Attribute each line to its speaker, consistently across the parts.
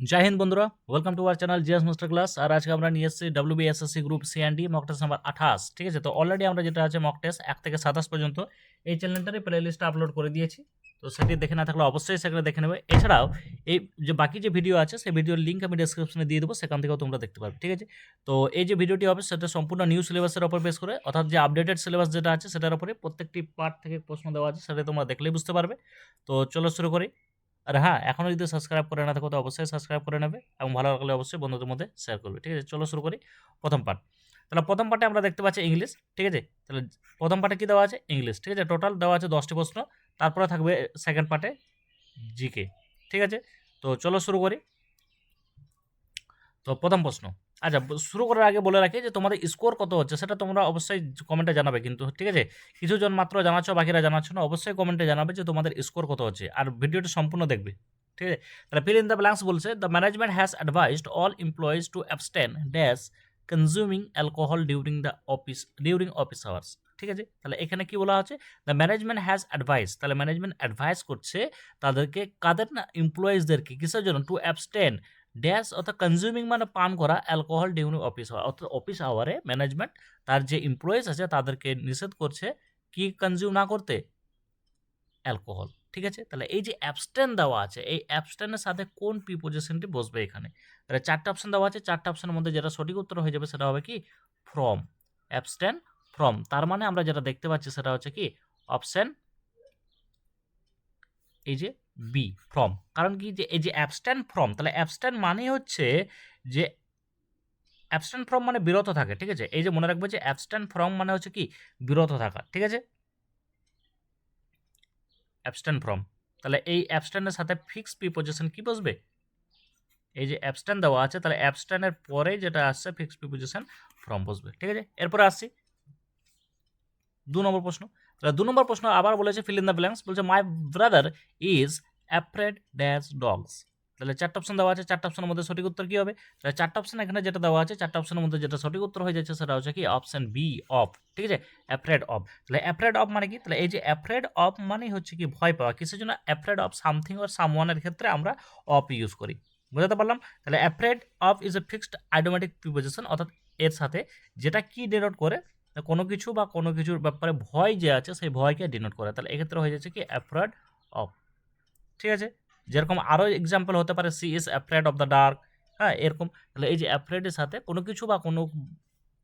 Speaker 1: জয় হিন্দ বন্ধুরা welcome to our channel GS master class আর আজকে আমরা নিয়ে এসেছি WBSSC group C and D mock test number আঠাশ ঠিক আছে তো অলরেডি আমরা যেটা আছে মক টেস্ট এক থেকে সাতাশ পর্যন্ত এই চ্যানেলটারই প্লে লিস্টটা আপলোড করে দিয়েছি তো সেটি দেখে না থাকলে অবশ্যই সেখানে দেখে নেবে এছাড়াও এই যে বাকি যে ভিডিও আছে সেই ভিডিওর লিঙ্ক আমি ডেসক্রিপশনে দিয়ে দেবো সেখান থেকেও তোমরা দেখতে পারবে ঠিক আছে তো এই যে ভিডিওটি হবে সেটা সম্পূর্ণ নিউ সিলেবাসের ওপর বেস করে অর্থাৎ যে আপডেটেড সিলেবাস যেটা আছে সেটার উপরে প্রত্যেকটি পার্ট থেকে প্রশ্ন দেওয়া আছে সেটা তোমরা দেখলেই বুঝতে পারবে তো চলো শুরু করি আর হ্যাঁ এখনও যদি সাবস্ক্রাইব করে না থাকো, তো অবশ্যই সাবস্ক্রাইব করে নেবে এবং ভালো লাগলে অবশ্যই বন্ধুদের মধ্যে শেয়ার করবে। ঠিক আছে, চলো শুরু করি প্রথম পার্ট তাহলে প্রথম পার্টে আমরা দেখতে পাচ্ছি ইংলিশ ঠিক আছে? তাহলে প্রথম পার্টে কী দেওয়া আছে? ইংলিশ ঠিক আছে? টোটাল দেওয়া আছে দশটি প্রশ্ন। তারপরে থাকবে সেকেন্ড পার্টে জিকে ঠিক আছে? তো চলো শুরু করি। তো প্রথম প্রশ্ন। আচ্ছা শুরু করার আগে বলে রাখি যে তোমাদের স্কোর কত হচ্ছে সেটা তোমরা অবশ্যই কমেন্টে জানাবে কিন্তু, ঠিক আছে? কিছুজন মাত্র জানাচ্ছ, বাকিরা জানাচ্ছ না, অবশ্যই কমেন্টে জানাবে যে তোমাদের স্কোর কত হচ্ছে। আর ভিডিওটি সম্পূর্ণ দেখবে, ঠিক আছে? তাহলে ফিল ইন দ্য ব্ল্যাঙ্কস বলছে the management has advised all employees to abstain dash consuming alcohol during the office during office hours ঠিক আছে? তাহলে এখানে কি বলা হচ্ছে? দ্য ম্যানেজমেন্ট হ্যাজ অ্যাডভাইস তাহলে ম্যানেজমেন্ট অ্যাডভাইস করছে তাদেরকে, কাদের না এমপ্লয়িজদেরকে কিসের জন্য? টু অ্যাবস্টেন ড্যাশ অর্থাৎ কনজিউমিং মানে পান করা অ্যালকোহল ডিউরিং অফিস আওয়ার অর্থাৎ অফিস আওয়ারে ম্যানেজমেন্ট তার যে এমপ্লয়িজ আছে তাদেরকে নিষেধ করছে কি কনজিউম না করতে? অ্যালকোহল ঠিক আছে? তাহলে এই যে অ্যাবস্টেন দেওয়া আছে, এই অ্যাবস্টেনের সাথে কোন প্রিপোজিশনটি বসবে এখানে? তাহলে চারটা অপশন দেওয়া আছে, চারটা অপশনের মধ্যে যেটা সঠিক উত্তর হয়ে যাবে সেটা হবে কি? ফ্রম অ্যাবস্টেন ফ্রম তার মানে আমরা যেটা দেখতে পাচ্ছি সেটা হচ্ছে কি? অপশন এই যে বি ফ্রম কারণ কি যে, এই যে অ্যাবস্টেন ফ্রম তাহলে অ্যাবস্টেন মানে হচ্ছে যে অ্যাবস্টেন ফ্রম মানে বিরত থাকে, ঠিক আছে? এই যে মনে রাখবে যে অ্যাবস্টেন ফ্রম মানে হচ্ছে কি? বিরত থাকা, ঠিক আছে? অ্যাবস্টেন ফ্রম তাহলে এই অ্যাবস্টেনের সাথে ফিক্স প্রিপোজিশন কি বসবে? এই যে অ্যাবস্টেন দেওয়া আছে, তাহলে অ্যাবস্টেনের পরে যেটা আসছে ফিক্স প্রিপোজিশন ফ্রম বসবে, ঠিক আছে? এরপরে আসছি। দু নম্বর প্রশ্ন। তাহলে দু নম্বর প্রশ্ন আবার বলেছে ফিল ইন দ্য ব্ল্যাঙ্কস বলছে my brother is afraid dash dogs. তাহলে চারটা অপশন দেওয়া আছে, চারটা অপশনের মধ্যে সঠিক উত্তর কী হবে? তাহলে চারটা অপশন এখানে যেটা দেওয়া আছে, চারটা অপশনের মধ্যে যেটা সঠিক উত্তর হয়ে যাচ্ছে সেটা হচ্ছে কি? অপশন বি অফ ঠিক আছে? অ্যাফ্রেড অফ তাহলে অ্যাফ্রেড অফ মানে কি? তাহলে এই যে অ্যাফ্রেড অফ মানে হচ্ছে কি? ভয় পাওয়া। কিসের জন্য? অ্যাফ্রেড অফ সামথিং ওর সামওয়ানের ক্ষেত্রে আমরা অফ ইউজ করি। বুঝাতে পারলাম? তাহলে afraid of is a fixed idiomatic preposition অর্থাৎ এর সাথে যেটা কি ডিনোট করে? কোনো কিছু বা কোনো কিছুর ব্যাপারে ভয় যে আছে, সেই ভয়কে ডিনোট করে। তাহলে এক্ষেত্রে হয়ে যাচ্ছে কি? অ্যাফ্রেড অফ ঠিক আছে? যেরকম আরও এক্সাম্পল হতে পারে she is afraid of the dark হ্যাঁ এরকম। তাহলে এই যে অ্যাফ্রেডের সাথে কোনো কিছু বা কোনো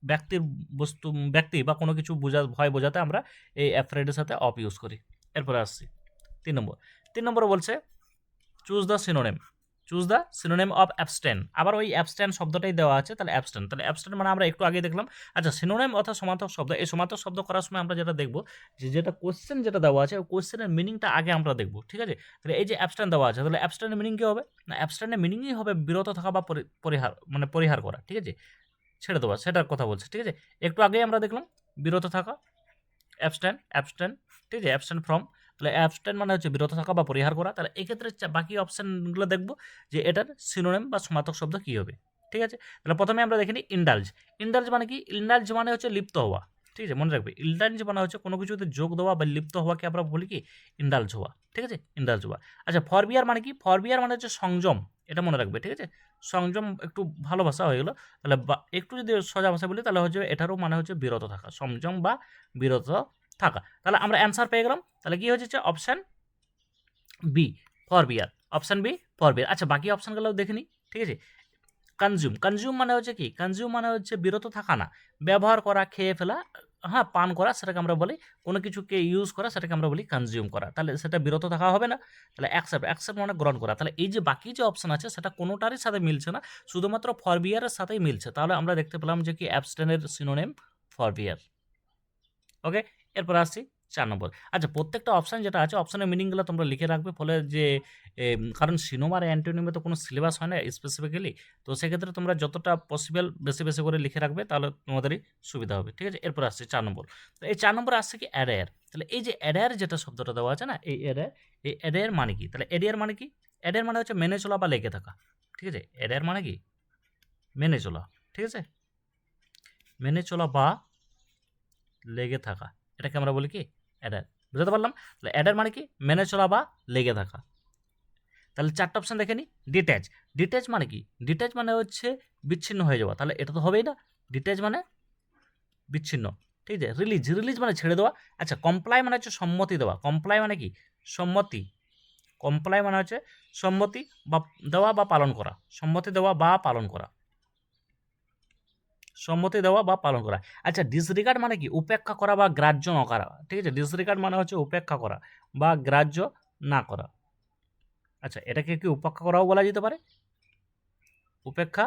Speaker 1: ব্যক্তির বস্তু, ব্যক্তি বা কোনো কিছু বোঝা, ভয় বোঝাতে আমরা এই অ্যাফ্রেডের সাথে অপ ইউজ করি। এরপরে আসছি। তিন নম্বর। তিন নম্বর বলছে choose the synonym choose the synonym of abstain আবার ওই অ্যাবস্টেন শব্দটাই দেওয়া আছে, তাহলে অ্যাবস্টেন তাহলে অ্যাবস্টেন মানে আমরা একটু আগে দেখলাম। আচ্ছা সিনোনেম অর্থাৎ সমার্থক শব্দ। এই সমার্থক শব্দ করার সময় আমরা যেটা দেখব, যে যেটা কোশ্চেন যেটা দেওয়া আছে, ওই কোশ্চেনের মিনিংটা আগে আমরা দেখব, ঠিক আছে? তাহলে এই যে অ্যাবস্টেন দেওয়া আছে, তাহলে অ্যাবস্টেনের মিনিং কী হবে? না অ্যাবস্টেনের মিনিংই হবে বিরত থাকা বা পরি- পরিহার মানে পরিহার করা, ঠিক আছে? ছেড়ে দেওয়া, সেটার কথা বলছে, ঠিক আছে? একটু আগেই আমরা দেখলাম, বিরত থাকা অ্যাবস্টেন অ্যাবস্টেন ঠিক আছে? অ্যাবস্টেন ফ্রম তাহলে অ্যাবস্টেন মানে হচ্ছে বিরত থাকা বা পরিহার করা। তাহলে এক্ষেত্রে বাকি অপশানগুলো দেখব যে এটার সিনোনেম বা সমার্থক শব্দ কী হবে, ঠিক আছে? তাহলে প্রথমে আমরা দেখে নিই ইন্ডালজ ইন্ডালজ মানে কি? ইন্ডালজ মানে হচ্ছে লিপ্ত হওয়া, ঠিক আছে? মনে রাখবে ইন্ডালজ মানে হচ্ছে কোনো কিছুতে যোগ দেওয়া বা লিপ্ত হওয়াকে আমরা বলি কি? ইন্ডালজ হওয়া, ঠিক আছে? ইন্ডালজ হওয়া। আচ্ছা ফরবিয়ার মানে কি? ফরবিয়ার মানে হচ্ছে সংযম, এটা মনে রাখবে, ঠিক আছে? সংযম একটু ভালো ভাষা হয়ে গেলো, তাহলে একটু যদি সোজা ভাষা বলি তাহলে হচ্ছে এটারও মানে হচ্ছে বিরত থাকা, সংযম বা বিরত থাকা। তাহলে আমরা অ্যান্সার পেয়ে গেলাম। তাহলে কি হচ্ছে option B for beer option B for beer আচ্ছা বাকি অপশানগুলো দেখে নিই, ঠিক আছে? কনজিউম কনজিউম মানে হচ্ছে কি? কনজিউম মানে হচ্ছে বিরত থাকা না। ব্যবহার করা, খেয়ে ফেলা হ্যাঁ পান করা, সেটাকে আমরা বলি, কোনো কিছুকে ইউজ করা, সেটাকে আমরা বলি কনজিউম করা। তাহলে সেটা বিরত থাকা হবে না। তাহলে অ্যাকসেপ্ট অ্যাকসেপ্ট মানে গ্রহণ করা। তাহলে এই যে বাকি যে অপশান আছে, সেটা কোনোটারই সাথে মিলছে না। শুধুমাত্র ফরবিয়ারের সাথেই মিলছে। তাহলে আমরা দেখতে পেলাম যে কি অ্যাবস্টেনের সিনোনেম ফরবিয়ার ওকে এরপর আসছি চার নম্বর। আচ্ছা প্রত্যেকটা অপশান যেটা আছে অপশানের মিনিংগুলো তোমরা লিখে রাখবে। ফলে যে কারণ সিনোমার অ্যান্টোনিমে তো কোনো সিলেবাস হয় না স্পেসিফিক্যালি তো সেক্ষেত্রে তোমরা যতটা পসিবল বেশি বেশি করে লিখে রাখবে, তাহলে তোমাদেরই সুবিধা হবে। ঠিক আছে? এরপর আসছে চার নম্বর। তো এই চার নম্বর আসছে কি অ্যাডায়ার তাহলে এই যে অ্যাডায়ার যেটা শব্দটা দেওয়া আছে না, এই অ্যাডায়ার এই অ্যাডায়ার মানে কি? তাহলে অ্যাডায়ার মানে কি? অ্যাডায়ার মানে হচ্ছে মেনে চলা বা লেগে থাকা। ঠিক আছে? অ্যাডায়ার মানে কি? মেনে চলা। ঠিক আছে? মেনে চলা বা লেগে থাকা। এটাকে আমরা বলি কি? অ্যাডার বুঝতে পারলাম? তাহলে অ্যাডার মানে কি? মেনে চলা বা লেগে থাকা। তাহলে চারটা অপশন দেখে নি। ডিট্যাচ ডিট্যাচ মানে কি? ডিট্যাচ মানে হচ্ছে বিচ্ছিন্ন হয়ে যাওয়া। তাহলে এটা তো হবেই না। ডিট্যাচ মানে বিচ্ছিন্ন। ঠিক আছে? রিলিজ রিলিজ মানে ছেড়ে দেওয়া। আচ্ছা কমপ্লাই মানে হচ্ছে সম্মতি দেওয়া। কমপ্লাই মানে কি? সম্মতি। কমপ্লাই মানে হচ্ছে সম্মতি বা দেওয়া বা পালন করা। সম্মতি দেওয়া বা পালন করা। সম্মতি দেওয়া বা পালন করা। আচ্ছা ডিসরিগার্ড মানে কি? উপেক্ষা করা বা গ্রাহ্য না করা। ঠিক আছে? ডিসরিগার্ড মানে হচ্ছে উপেক্ষা করা বা গ্রাহ্য না করা। আচ্ছা এটাকে কি উপেক্ষা করাও বলা যেতে পারে? উপেক্ষা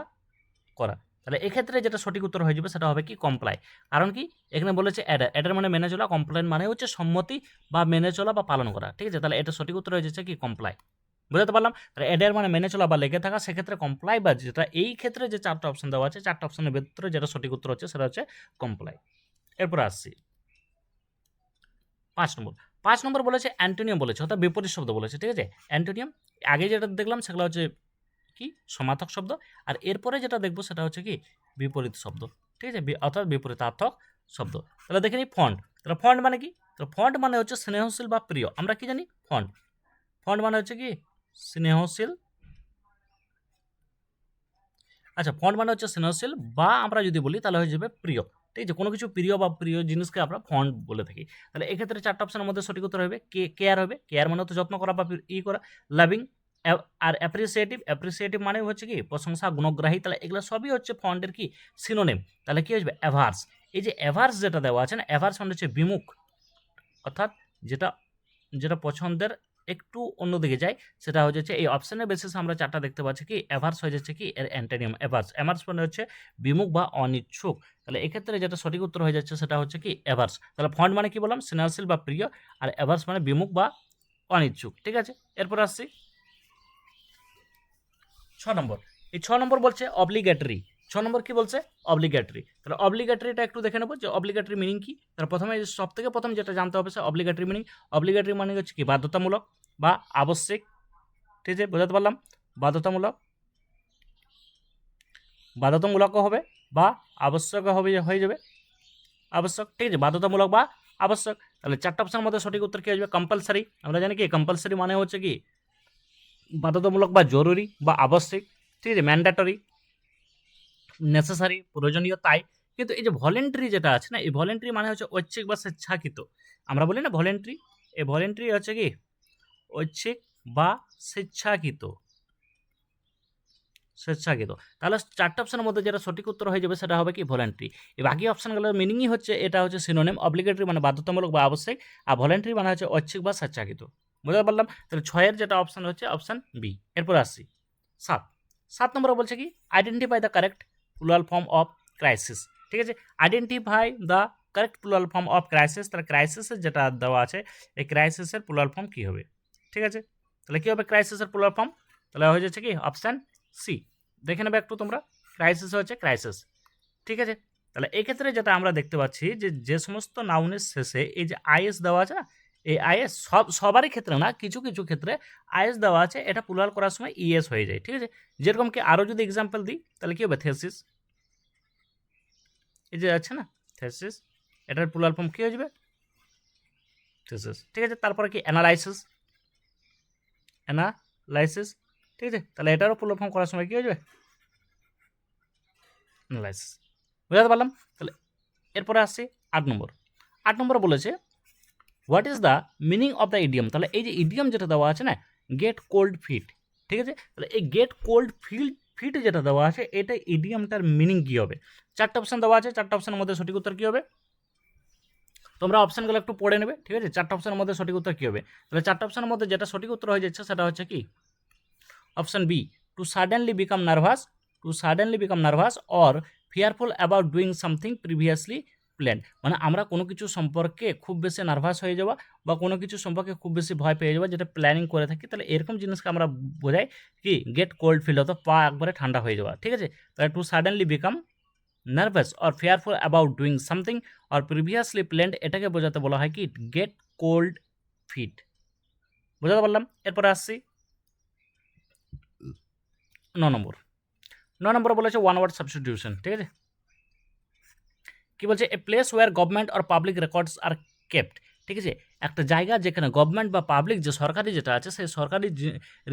Speaker 1: করা। তাহলে এক্ষেত্রে যেটা সঠিক উত্তর হয়ে যাবে সেটা হবে কি? কমপ্লাই কারণ কি? এখানে বলেছে অ্যাডার অ্যাডার মানে মেনে চলা কমপ্লেন মানে হচ্ছে সম্মতি বা মেনে চলা বা পালন করা। ঠিক আছে? তাহলে এটা সঠিক উত্তর হয়ে যাচ্ছে কি? কমপ্লাই বুঝতে পারলাম? তাহলে অ্যাডার মানে মেনে চলা বা লেগে থাকা সেক্ষেত্রে কমপ্লাই বা যেটা এই ক্ষেত্রে যে চারটা অপশন দেওয়া আছে, চারটা অপশনের ভিতরে যেটা সঠিক উত্তর হচ্ছে সেটা হচ্ছে কমপ্লাই এরপর আসছি। পাঁচ নম্বর। পাঁচ নম্বর বলেছে অ্যান্টোনিয়াম বলেছে, অর্থাৎ বিপরীত শব্দ বলেছে, ঠিক আছে? অ্যান্টোনিয়াম আগে যেটা দেখলাম সেগুলো হচ্ছে কি? সমার্থক শব্দ। আর এরপরে যেটা দেখব সেটা হচ্ছে কি? বিপরীত শব্দ, ঠিক আছে? অর্থাৎ বিপরীতার্থক শব্দ। তাহলে দেখে নিই ফন্ট তাহলে ফন্ট মানে কি? তো ফন্ট মানে হচ্ছে স্নেহশীল বা প্রিয়। আমরা কি জানি? ফন্ট ফন্ট মানে হচ্ছে কি? স্নেহশীল? আচ্ছা ফন্ট মানে হচ্ছে স্নেহশীল বা আমরা যদি বলি তাহলে হয়ে যাবে প্রিয়। ঠিক আছে, কোনো কিছু প্রিয় বা প্রিয় জিনিসকে আমরা ফন্ট বলে থাকি। তাহলে এক্ষেত্রে চারটা অপশনের মধ্যে সঠিক উত্তর হবে কে কেয়ার হবে। কেয়ার মানে হচ্ছে যত্ন করা বা ই করা লাভিং আর অ্যাপ্রিসিয়েটিভ অ্যাপ্রিসিয়েটিভ মানে হচ্ছে কি প্রশংসা, গুণগ্রাহী। তাহলে এগুলো সবই হচ্ছে ফন্টের কি সিনোনেম তাহলে কি আসবে অ্যাভার্স এই যে অ্যাভার্স যেটা দেওয়া আছে না অ্যাভার্স মানে হচ্ছে বিমুখ। অর্থাৎ যেটা যেটা পছন্দের একটু অন্যদিকে যায় সেটা হচ্ছে যে এই অপশনের বেসিস আমরা চারটা দেখতে পাচ্ছি কি অ্যাভার্স হয়ে যাচ্ছে কি, এর অ্যান্টোনিয়াম অ্যাভার্স অ্যাভার্স মানে হচ্ছে বিমুখ বা অনিচ্ছুক। তাহলে এক্ষেত্রে যেটা সঠিক উত্তর হয়ে যাচ্ছে সেটা হচ্ছে কি অ্যাভার্স তাহলে ফন্ট মানে কি বললাম? স্নেহশীল বা প্রিয়। আর অ্যাভার্স মানে বিমুখ বা অনিচ্ছুক। ঠিক আছে? এরপর আসছি। ছ নম্বর। এই ছ নম্বর বলছে অব্লিগেটরি ছ নম্বর কি বলছে? অব্লিগেটরি তাহলে অব্লিগেটরিটা একটু দেখে নেব যে অব্লিগেটরি মিনিং কি। তাহলে প্রথমে সব থেকে প্রথম যেটা জানতে হবে সে অব্লিগেটরি মিনিং অব্লিগেটরি মানে হচ্ছে কি? বাধ্যতামূলক বা আবশ্যিক। ঠিক আছে, বোঝাতে পারলাম? বাধ্যতামূলক। বাধ্যতামূলক হবে বা আবশ্যক হবে, হয়ে যাবে। আবশ্যক। ঠিক আছে, বাধ্যতামূলক বা আবশ্যক। তাহলে চারটা অপশনের মধ্যে সঠিক উত্তর কী আসবে? কম্পালসারি আমরা জানি কি? কম্পালসারি মানে হচ্ছে কি? বাধ্যতামূলক বা জরুরি বা আবশ্যিক। ঠিক আছে ম্যান্ডেটরি নেসেসারি প্রয়োজনীয় তাই। কিন্তু এই যে ভলেন্টারি যেটা আছে না, এই ভলেন্টারি মানে হচ্ছে ঐচ্ছিক বা স্বেচ্ছাকৃত। আমরা বলি না ভলেন্টারি এই ভলেন্টারি হচ্ছে কি? ঐচ্ছিক বা স্বেচ্ছাকৃত। স্বেচ্ছাকৃত। তাহলে চারটে অপশনের মধ্যে যেটা সঠিক উত্তর হয়ে যাবে সেটা হবে কি? ভলেন্টারি এই বাকি অপশনগুলোর মিনিংই হচ্ছে, এটা হচ্ছে সিনোনিম অব্লিগেটরি মানে বাধ্যতামূলক বা আবশ্যিক, আর ভলেন্টারি মানে হচ্ছে ঐচ্ছিক বা স্বেচ্ছাকৃত। বুঝতে পারলাম? তাহলে ছয়ের যেটা অপশন হচ্ছে অপশন বি এরপর আসছি। সাত। সাত নম্বরে বলছে কি? Identify the correct plural form of crisis ঠিক আছে? Identify the correct plural form of crisis তাহলে ক্রাইসিসের যেটা দেওয়া আছে, এই ক্রাইসিসের প্লুরাল ফর্ম কী হবে? ঠিক আছে? তাহলে কী হবে ক্রাইসিসের প্লুরাল ফর্ম তাহলে হয়ে যাচ্ছে কি? অপশান সি দেখে নেবে একটু তোমরা। ক্রাইসিস হচ্ছে ক্রাইসিস ঠিক আছে? তাহলে এক্ষেত্রে যেটা আমরা দেখতে পাচ্ছি যে যে সমস্ত নাউনের শেষে এই যে আইএস দেওয়া আছে এই আইএস সব, সবারই ক্ষেত্রে না, কিছু কিছু ক্ষেত্রে আইএস দেওয়া আছে, এটা প্লুরাল করার সময় ইএস হয়ে যায়, ঠিক আছে? যেরকম কি আরও যদি এক্সাম্পল দিই, তাহলে কী হবে? থেসিস এই যে আছে না? থেসিস এটার প্লুরাল ফর্ম কী হয়ে যাবে? থেসিস ঠিক আছে? তারপরে কি? অ্যানালাইসিস অ্যানালাইসিস ঠিক আছে? তাহলে এটারও প্লুরাল ফর্ম করার সময় কী হয়ে যাবে? অ্যানালাইসিস বুঝাতে পারলাম? তাহলে এরপরে আসছি আট নম্বর। আট নম্বরে বলেছে what is the meaning of the idiom তাহলে এই যে ইডিয়াম যেটা দেওয়া আছে না গেট কোল্ড ফিট ঠিক আছে? তাহলে এই গেট কোল্ড ফিল্ড ফিট যেটা দেওয়া আছে, এটা ইডিয়ামটার মিনিং কী হবে? চারটা অপশান দেওয়া আছে, চারটা অপশানের মধ্যে সঠিক উত্তর কী হবে? তোমরা অপশানগুলো একটু পড়ে নেবে, ঠিক আছে? চারটা অপশানের মধ্যে সঠিক উত্তর কী হবে? তাহলে চারটা অপশানের মধ্যে যেটা সঠিক উত্তর হয়ে যাচ্ছে, সেটা হচ্ছে কি? Option B to suddenly become nervous to suddenly become nervous or fearful about doing something previously plan মানে আমরা কোনো কিছু সম্পর্কে খুব বেশি নার্ভাস হয়ে যাওয়া বা কোনো কিছু সম্পর্কে খুব বেশি ভয় পেয়ে যাওয়া যেটা প্ল্যানিং করে থাকি, তাহলে এরকম জিনিসকে আমরা বোঝাই কি? গেট কোল্ড ফিল হতো পা একবারে ঠান্ডা হয়ে যাওয়া, ঠিক আছে? তাহলে to suddenly become nervous or fearful about doing something or previously planned এটাকে বোঝাতে বলা হয় কি? গেট কোল্ড ফিট বোঝাতে পারলাম? এরপরে আসছি। ন নম্বর। ন নম্বর বলেছে ওয়ান ওয়ার্ড সাবস্টিটিউশন ঠিক আছে? কি বলছে? A place where government or public records are kept ঠিক আছে? একটা জায়গা যেখানে গভর্নমেন্ট বা পাবলিক যে সরকারি যেটা আছে, সেই সরকারি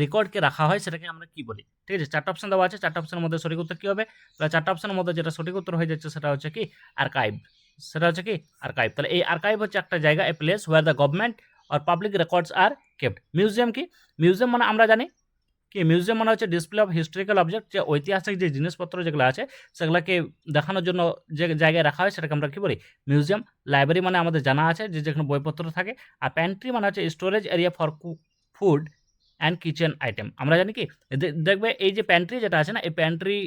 Speaker 1: রেকর্ডকে রাখা হয়, সেটাকে আমরা কি বলি? ঠিক আছে? চারটা অপশন দেওয়া আছে। চারটা অপশনের মধ্যে সঠিক উত্তর কী হবে? তাহলে চারটা অপশনের মধ্যে যেটা সঠিক উত্তর হয়ে যাচ্ছে, সেটা হচ্ছে কি? আর্কাইভ সেটা হচ্ছে কি? আর্কাইভ তাহলে এই আর্কাইভ হচ্ছে একটা জায়গা a place where the government or public records are kept museum কি? মিউজিয়াম মানে আমরা জানি কি মিউজিয়াম মানে হচ্ছে ডিসপ্লে অফ হিস্টোরিক্যাল অবজেক্ট যে ঐতিহাসিক যে জিনিসপত্র যেগুলো আছে সেগুলোকে দেখানোর জন্য যে জায়গায় রাখা হয় সেটাকে আমরা কী বলি মিউজিয়াম লাইব্রেরি মানে আমাদের জানা আছে যে যেখানে বইপত্র থাকে আর প্যান্ট্রি মানে হচ্ছে storage area for food and kitchen item আমরা জানি কি দেখবে এই যে প্যান্ট্রি যেটা আছে না এই প্যান্ট্রি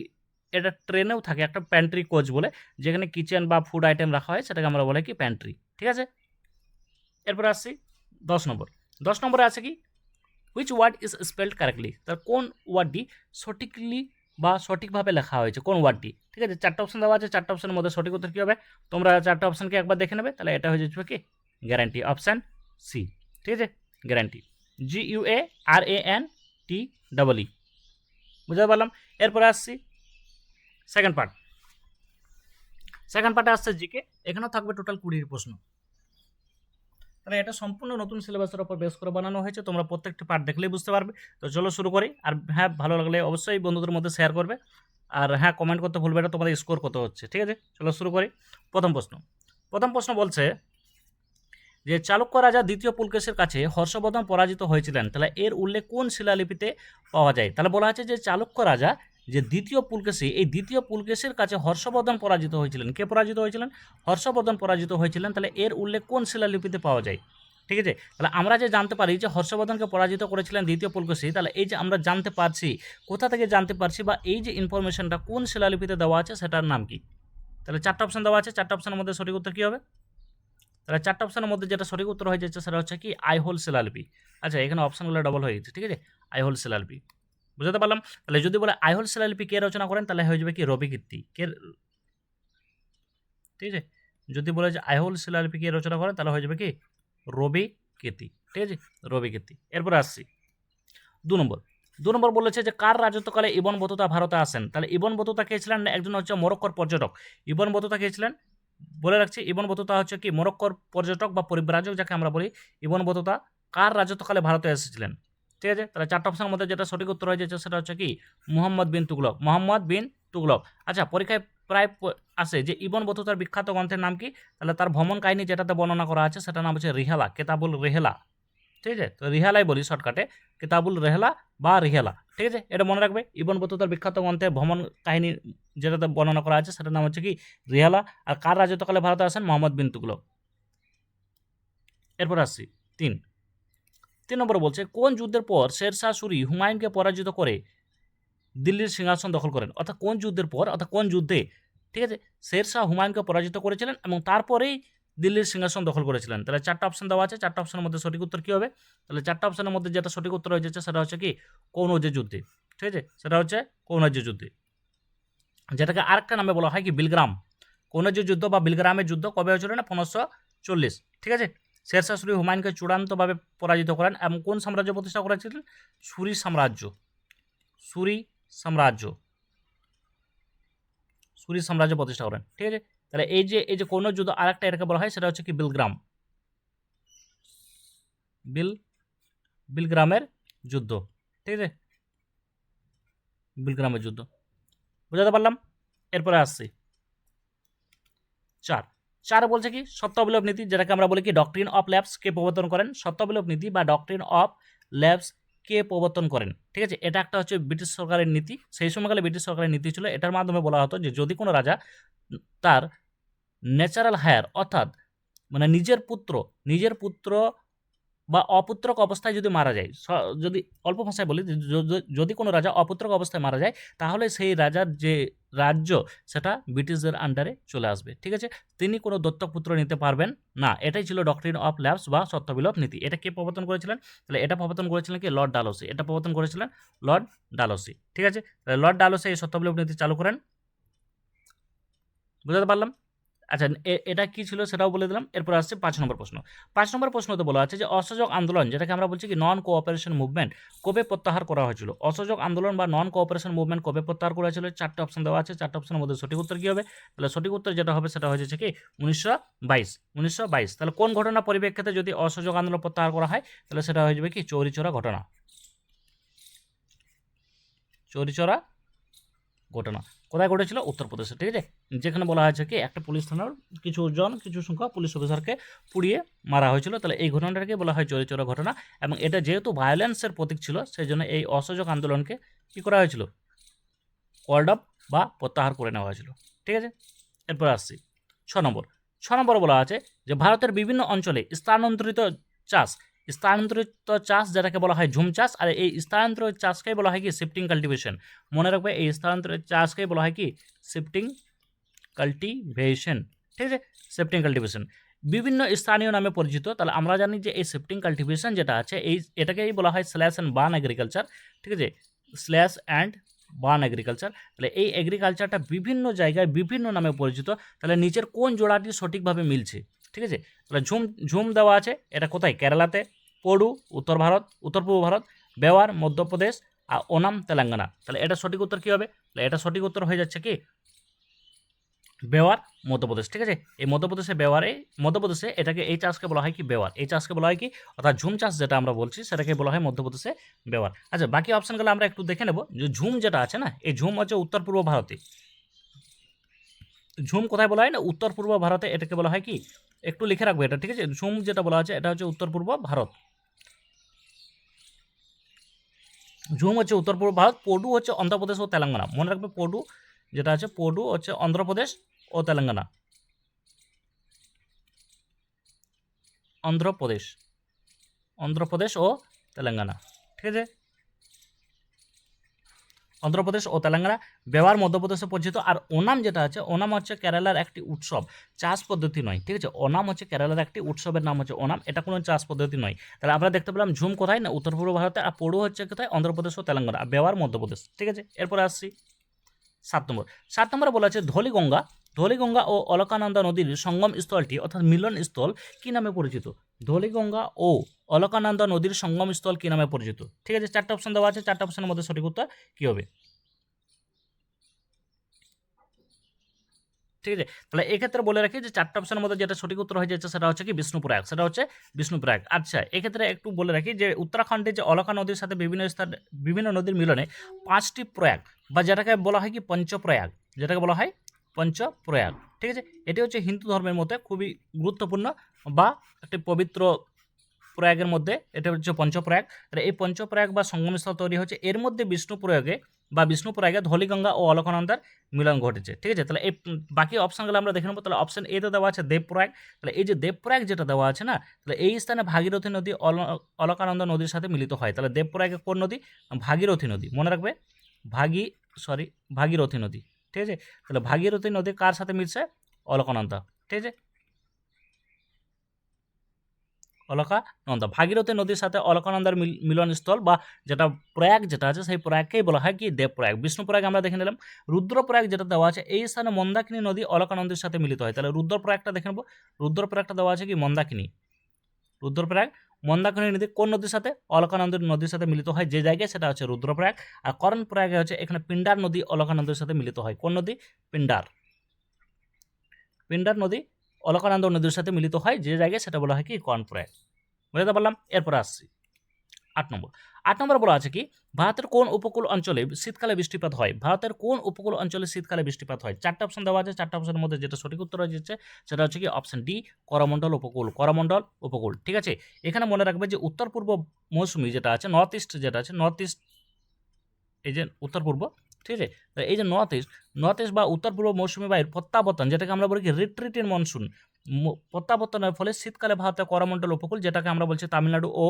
Speaker 1: এটা ট্রেনেও থাকে একটা প্যান্ট্রি কোচ বলে যেখানে কিচেন বা ফুড আইটেম রাখা হয় সেটাকে আমরা বলে কি প্যান্ট্রি ঠিক আছে এরপর আসছি দশ নম্বর দশ নম্বরে আছে কি which word is spelled correctly তার কোন ওয়ার্ডটি সঠিকলি বা সঠিকভাবে লেখা হয়েছে? কোন ওয়ার্ডটি ঠিক আছে, চারটা অপশন দেওয়া আছে, চারটা অপশনের মধ্যে সঠিক উত্তর কী হবে? তোমরা চারটা অপশনকে একবার দেখে নেবে, তাহলে এটা হয়ে যাচ্ছে কি? গ্যারান্টি অপশান সি ঠিক আছে? Guarantee G U A R A N T double E বুঝতে পারলাম? এরপরে আসছি সেকেন্ড পার্ট সেকেন্ড পার্টে আসছে জিকে এখানেও থাকবে টোটাল কুড়ির প্রশ্ন। তাহলে এটা সম্পূর্ণ নতুন সিলেবাসের উপর বেস করে বানানো হয়েছে। তোমরা প্রত্যেকটি পার্ট দেখলেই বুঝতে পারবে। তো চলো শুরু করি। আর হ্যাঁ ভালো লাগলে অবশ্যই বন্ধুদের মধ্যে শেয়ার করবে। আর হ্যাঁ কমেন্ট করতে ভুলবে না তোমাদের স্কোর কত হচ্ছে, ঠিক আছে? চলো শুরু করি। প্রথম প্রশ্ন। প্রথম প্রশ্ন বলছে যে, চালুক্য রাজা দ্বিতীয় পুলকেশের কাছে হর্ষবর্ধন পরাজিত হয়েছিলেন। তাহলে এর উল্লেখ কোন শিলালিপিতে পাওয়া যায়? তাহলে বলা আছে যে, চালুক্য রাজা যে দ্বিতীয় পুলকেশী, এই দ্বিতীয় পুলকেশের কাছে হর্ষবর্ধন পরাজিত হয়েছিলেন। কে পরাজিত হয়েছিলেন? হর্ষবর্ধন পরাজিত হয়েছিলেন। তাহলে এর উল্লেখ কোন শিলালিপিতে পাওয়া যায়? ঠিক আছে? তাহলে আমরা যে জানতে পারি যে হর্ষবর্ধনকে পরাজিত করেছিলেন দ্বিতীয় পুলকেশী, তাহলে এই যে আমরা জানতে পারছি, কোথা থেকে জানতে পারছি বা এই যে ইনফরমেশনটা কোন শিলালিপিতে দেওয়া আছে সেটার নাম কি? তাহলে চারটা অপশন দেওয়া আছে। চারটা অপশনের মধ্যে সঠিক উত্তর কী হবে? তাহলে চারটা অপশনের মধ্যে যেটা সঠিক উত্তর হয়ে যাচ্ছে সেটা হচ্ছে কি? আইহোল শিলালিপি। আচ্ছা এখানে অপশানগুলো ডবল হয়ে গেছে। ঠিক আছে? আইহোল শিলালিপি। বুঝতে পারলাম? তাহলে যদি বলে আইহোল শিলালিপি কে রচনা করেন, তাহলে হয়ে যাবে কি? রবি কীর্তি। কে ঠিক আছে? যদি বলে যে আইহোল শিলালিপি কে রচনা করেন, তাহলে হয়ে যাবে কি? রবি কীর্তি। ঠিক আছে? রবি কীর্তি। এরপরে আসছি। দু নম্বর। দু নম্বর বলেছে যে, কার রাজত্বকালে ইবন বতুতা ভারতে আসেন? তাহলে ইবন বতুতা কে ছিলেন? একজন হচ্ছে মরক্কর পর্যটক। ইবন বতুতা কে ছিলেন? বলে রাখছি, ইবন বতুতা হচ্ছে কি? মরক্কর পর্যটক বা পরিব্রাজক, যাকে আমরা বলি, ইবন বতুতা কার রাজত্বকালে ভারতে এসেছিলেন? ঠিক আছে? তাহলে চারটা অপশনের মধ্যে যেটা সঠিক উত্তর হয়ে যাচ্ছে সেটা হচ্ছে কি? মোহাম্মদ বিন তুগলক। মোহাম্মদ বিন তুগলক। আচ্ছা পরীক্ষায় প্রায় আসে যে ইবন বতুতার বিখ্যাত গ্রন্থের নাম কি? তাহলে তার ভ্রমণ কাহিনী যেটাতে বর্ণনা করা আছে সেটার নাম হচ্ছে রিহালা, কেতাবুল রেহেলা। ঠিক আছে? তো রিহালাই বলি শর্টকাটে। কিতাবুল রেহেলা বা রিহেলা। ঠিক আছে? এটা মনে রাখবে? ইবন বতুতার বিখ্যাত গ্রন্থের ভ্রমণ কাহিনী যেটাতে বর্ণনা করা আছে সেটার নাম হচ্ছে কি? রিহালা। আর কার রাজত্বকালে ভারতে আসেন? মোহাম্মদ বিন তুগলক। এরপর আসছি। তিন। তিন নম্বর বলছে, কোন যুদ্ধের পর শেরশাহ সুরি হুমায়ুনকে পরাজিত করে দিল্লির সিংহাসন দখল করেন? অর্থাৎ কোন যুদ্ধের পর, অর্থাৎ কোন যুদ্ধে? ঠিক আছে? শেরশাহ হুমায়ুনকে পরাজিত করেছিলেন এবং তারপরেই দিল্লির সিংহাসন দখল করেছিলেন। তাহলে চারটা অপশন দেওয়া আছে। চারটা অপশনের মধ্যে সঠিক উত্তর কী হবে? তাহলে চারটা অপশনের মধ্যে যেটা সঠিক উত্তর হয়ে যাচ্ছে সেটা হচ্ছে কি? কৌনজে যুদ্ধে। ঠিক আছে? সেটা হচ্ছে কৌনজে যুদ্ধে। যেটাকে আরেকটা নামে বলা হয় কি? বিলগ্রাম। কৌনজে যুদ্ধ বা বিলগ্রামের যুদ্ধ কবে হয়েছিল না? পনেরোশো চল্লিশ। ঠিক আছে? শেরশাহ সুরি হুমায়ুনকে চূড়ান্তভাবে পরাজিত করেন এবং কোন সাম্রাজ্য প্রতিষ্ঠা করেছিলেন? সুরি সাম্রাজ্য। সুরি সাম্রাজ্য। সুরি সাম্রাজ্য প্রতিষ্ঠা করেন। ঠিক আছে? তাহলে এই যে এই যে কোন যুদ্ধ আরেকটা এটাকে বলা হয়, সেটা হচ্ছে কি বিলগ্রাম। বিল, বিলগ্রামের যুদ্ধ। ঠিক আছে? বিলগ্রামের যুদ্ধ। বুঝাতে পারলাম? এরপরে আসছি। চার। চার বলছে কি, সত্যবিলোপ নীতি, যেটাকে আমরা বলি কি ডক্ট্রিন অফ ল্যাবস কে প্রবর্তন করেন? সত্যবিলোপ নীতি বা ডক্ট্রিন অফ ল্যাবস কে প্রবর্তন করেন? ঠিক আছে, এটা একটা হচ্ছে ব্রিটিশ সরকারের নীতি। সেই সময়কালে ব্রিটিশ সরকারের নীতি ছিল, এটার মাধ্যমে বলা হতো যে যদি কোনো রাজা তার ন্যাচারাল হায়ার অর্থাৎ মানে নিজের পুত্র নিজের পুত্র বা অপুত্রক অবস্থায় যদি মারা যায় যদি অল্প ভাষায় বলি যদি কোনো রাজা অপুত্রক অবস্থায় মারা যায়, তাহলে সেই রাজার যে রাজ্য, সেটা ব্রিটিশদের আন্ডারে চলে আসবে। ঠিক আছে? তিনি কোনো দত্তক পুত্র নিতে পারবেন না। এটাই ছিল ডক্টরিন অফ ল্যাবস বা সত্যবিলোপ নীতি। এটা কে প্রবর্তন করেছিলেন? তাহলে এটা প্রবর্তন করেছিলেন কি? লর্ড ডালোসি এটা প্রবর্তন করেছিলেন লর্ড ডালোসি ঠিক আছে? লর্ড ডালোসি এই সত্যবিলোপ নীতি চালু করেন। বুঝতে পারলাম? আচ্ছা এটা কি ছিল সেটাও বলে দিলাম। এরপর আসছে পাঁচ নম্বর প্রশ্ন। পাঁচ নম্বর প্রশ্নতে বলা আছে যে, অসহযোগ আন্দোলন, যেটাকে আমরা বলছি কি নন কোঅপারেশন মুভমেন্ট কবে প্রত্যাহার করা হয়েছিল? অসহযোগ আন্দোলন বা নন কোঅপারেশন মুভমেন্ট কবে প্রত্যাহার করা হয়েছিল? চারটে অপশন দেওয়া আছে। চারটে অপশনের মধ্যে সঠিক উত্তর কী হবে? তাহলে সঠিক উত্তর যেটা হবে সেটা হয়ে যাচ্ছে কি উনিশশো বাইশ। উনিশশো বাইশ। তাহলে কোন ঘটনা পরিপ্রেক্ষিতে যদি অসহযোগ আন্দোলন প্রত্যাহার করা হয়, তাহলে সেটা হয়ে যাবে কি চৌরিচোরা ঘটনা। চৌরিচোরা ঘটনা। কোথায় ঘটেছিল? উত্তরপ্রদেশে, ঠিক আছে? যেখানে বলা হয়েছে কি, একটা পুলিশ থানার কিছু জন, কিছু সংখ্যক পুলিশ অফিসারকে পুড়িয়ে মারা হয়েছিল। তাহলে এই ঘটনাটাকে বলা হয় চৌরিচোরা ঘটনা এবং এটা যেহেতু ভায়োলেন্সের প্রতীক ছিল সেই জন্য এই অসহযোগ আন্দোলনকে কী করা হয়েছিল? কল্ড আপ বা প্রত্যাহার করে নেওয়া হয়েছিল। ঠিক আছে? এরপর আসছি। ছ নম্বর। ছ নম্বর বলা আছে যে, ভারতের বিভিন্ন অঞ্চলে স্থানান্তরিত চাষ স্থানান্তরিত চাষ যেটাকে বলা হয় ঝুম চাষ, আর এই স্থানান্তরিত চাষকেই বলা হয় কি শিফটিং কাল্টিভেশন। মনে রাখবে এই স্থানান্তরিত চাষকেই বলা হয় কি শিফটিং কাল্টিভেশন। ঠিক আছে? Shifting cultivation. বিভিন্ন স্থানীয় নামে পরিচিত, তাহলে আমরা জানি যে এই শিফটিং কাল্টিভেশন যেটা আছে, এই এটাকেই বলা হয় স্ল্যাশ অ্যান্ড বান এগ্রিকালচার। ঠিক আছে? Slash and burn agriculture. তাহলে এই এগ্রিকালচারটা বিভিন্ন জায়গায় বিভিন্ন নামে পরিচিত, তাহলে নিচের কোন জোড়াটি সঠিকভাবে মিলছে? ঠিক আছে? তাহলে ঝুম ঝুম দেওয়া আছে, এটা কোথায়? কেরালাতে। পড়ু উত্তর ভারত, উত্তর পূর্ব ভারত বেওয়ার মধ্যপ্রদেশ আর ওনাম তেলেঙ্গানা। তাহলে এটা সঠিক উত্তর কী হবে? তাহলে এটা সঠিক উত্তর হয়ে যাচ্ছে কি? বেওয়ার মধ্যপ্রদেশ, ঠিক আছে? এই মধ্যপ্রদেশে বেওয়ারে মধ্যপ্রদেশে এটাকে এই চাষকে বলা হয় কি? বেওয়ার এই চাষকে বলা হয় কি? অর্থাৎ ঝুম চাষ যেটা আমরা বলছি, সেটাকে বলা হয় মধ্যপ্রদেশে বেওয়ার আচ্ছা বাকি অপশানগুলো আমরা একটু দেখে নেব। যে ঝুম যেটা আছে না, এই ঝুম হচ্ছে উত্তর পূর্ব ভারতে। ঝুম কোথায় বলা হয় না? উত্তর পূর্ব ভারতে এটাকে বলা হয় কি? একটু লিখে রাখব এটা, ঠিক আছে? ঝুম যেটা বলা আছে, এটা হচ্ছে উত্তর পূর্ব ভারত। ঝুম হচ্ছে উত্তর পূর্ব ভারত, পডু হচ্ছে অন্ধ্রপ্রদেশ ও তেলেঙ্গানা। মনে রাখবে পডু, যেটা আছে পডু হচ্ছে অন্ধ্রপ্রদেশ ও তেলেঙ্গানা। অন্ধ্রপ্রদেশ অন্ধ্রপ্রদেশ ও তেলেঙ্গানা। ঠিক আছে? অন্ধ্রপ্রদেশ ও তেলেঙ্গানা ব্যবহার মধ্যপ্রদেশে পরিচিত। আর ওনাম যেটা আছে, ওনাম হচ্ছে কেরালার একটি উৎসব। চাষ পদ্ধতি নয়, ঠিক আছে? ওনাম হচ্ছে কেরালার একটি উৎসবের নাম হচ্ছে ওনাম। এটা কোনো চাষ পদ্ধতি নয়। তাহলে আমরা দেখতে পেলাম ঝুম কোথায়? না, উত্তর পূর্ব ভারতে। আর পড়ু হচ্ছে কোথায়? অন্ধ্রপ্রদেশ ও তেলেঙ্গানা। আর ব্যবহার মধ্যপ্রদেশ, ঠিক আছে? এরপরে আসছি সাত নম্বর। সাত নম্বরে বলা আছে ধলিগঙ্গা ধলিগঙ্গা ও অলকানন্দা নদীর সঙ্গম স্থলটি, অর্থাৎ মিলন স্থল, কী নামে পরিচিত? ধলিগঙ্গা ও অলকানন্দা নদীর সঙ্গম স্থল কী নামে পরিচিত? ঠিক আছে, চারটা অপশন দেওয়া আছে, চারটা অপশনের মধ্যে সঠিক উত্তর কী হবে? ঠিক আছে, তাহলে এক্ষেত্রে বলে রাখি যে চারটা অপশনের মধ্যে যেটা সঠিক উত্তর হয়ে যাচ্ছে সেটা হচ্ছে কি বিষ্ণুপ্রয়াগ সেটা হচ্ছে বিষ্ণুপ্রয়াগ আচ্ছা এক্ষেত্রে একটু বলে রাখি যে উত্তরাখণ্ডে যে অলকা নদীর সাথে বিভিন্ন স্থান, বিভিন্ন নদীর মিলনে পাঁচটি প্রয়াগ, বা যেটাকে বলা হয় কি পঞ্চপ্রয়াগ, যেটাকে বলা হয় পঞ্চপ্রয়াগ ঠিক আছে? এটি হচ্ছে হিন্দু ধর্মের মধ্যে খুবই গুরুত্বপূর্ণ বা একটি পবিত্র প্রয়াগের মধ্যে এটা হচ্ছে পঞ্চপ্রয়াগ এই পঞ্চপ্রয়াগ বা সঙ্গমস্থল তৈরি হচ্ছে এর মধ্যে বিষ্ণু প্রয়াগে বা বিষ্ণু প্রয়াগে ধলিগঙ্গা ও অলকানন্দার মিলন ঘটেছে। ঠিক আছে? তাহলে এই বাকি অপশানগুলো আমরা দেখে নেব। তাহলে অপশান এতে দেওয়া আছে দেবপ্রয়াগ তাহলে এই যে দেবপ্রয়াগ যেটা দেওয়া আছে না, তাহলে এই স্থানে ভাগীরথী নদী অল- অলকানন্দা নদীর সাথে মিলিত হয়। তাহলে দেবপ্রয়াগে কোন নদী? ভাগীরথী নদী। মনে রাখবে? ভাগী সরি ভাগীরথী নদী। ঠিক আছে? তাহলে ভাগীরথী নদী কার সাথে মিলছে? অলকানন্দা। ঠিক আছে? অলকানন্দা। ভাগীরথী নদীর সাথে অলকানন্দার মিল- মিলনস্থল বা যেটা প্রয়াগ যেটা আছে, সেই প্রয়াগকেই বলা হয় কি? দেবপ্রয়াগ। বিষ্ণুপ্রয়াগ আমরা দেখে নিলাম। রুদ্রপ্রয়াগ যেটা দেওয়া আছে, এই স্থানে মন্দাকিনী নদী অলকানন্দের সাথে মিলিত হয়। তাহলে রুদ্রপ্রয়াগটা দেখে নেব। রুদ্রপ্রয়াগটা দেওয়া আছে কি? মন্দাকিনী। রুদ্রপ্রয়াগ মন্দাকিনী নদী কোন নদীর সাথে? অলকানন্দের নদীর সাথে মিলিত হয়। যে জায়গায়, সেটা হচ্ছে রুদ্রপ্রয়াগ। আর করণপ্রয়াগে হচ্ছে এখানে পিন্ডার নদী অলকানন্দের সাথে মিলিত হয়। কোন নদী? পিন্ডার পিন্ডার নদী অলকানন্দ নদীর সাথে মিলিত হয়। যে জায়গায়, সেটা বলা হয় কি? কর্ণপ্রয়াগ বুঝতে পারলাম? এরপর আসছি। আট নম্বর। আট নম্বর বলা আছে কি, ভারতের কোন উপকূল অঞ্চলে শীতকালে বৃষ্টিপাত হয়? ভারতের কোন উপকূল অঞ্চলে শীতকালে বৃষ্টিপাত হয়? চারটা অপশন দেওয়া আছে, চারটা অপশনের মধ্যে যেটা সঠিক উত্তর যাচ্ছে, সেটা হচ্ছে কি অপশন ডি করমণ্ডল উপকূল। করমণ্ডল উপকূল, ঠিক আছে? এখানে মনে রাখবে যে উত্তর পূর্ব মৌসুমি যেটা আছে নর্থ ইস্ট যেটা আছে নর্থ ইস্ট এই যে উত্তর পূর্ব, ঠিক আছে? এই যে নর্থ ইস্ট নর্থ ইস্ট বা উত্তর পূর্ব মৌসুমি বায়ুর প্রত্যাবর্তন, যেটাকে আমরা বলি কি রিট্রিটিং মনসুন প্রত্যাবর্তনের ফলে শীতকালে ভারতের করমণ্ডল উপকূল, যেটাকে আমরা বলছি তামিলনাড়ু ও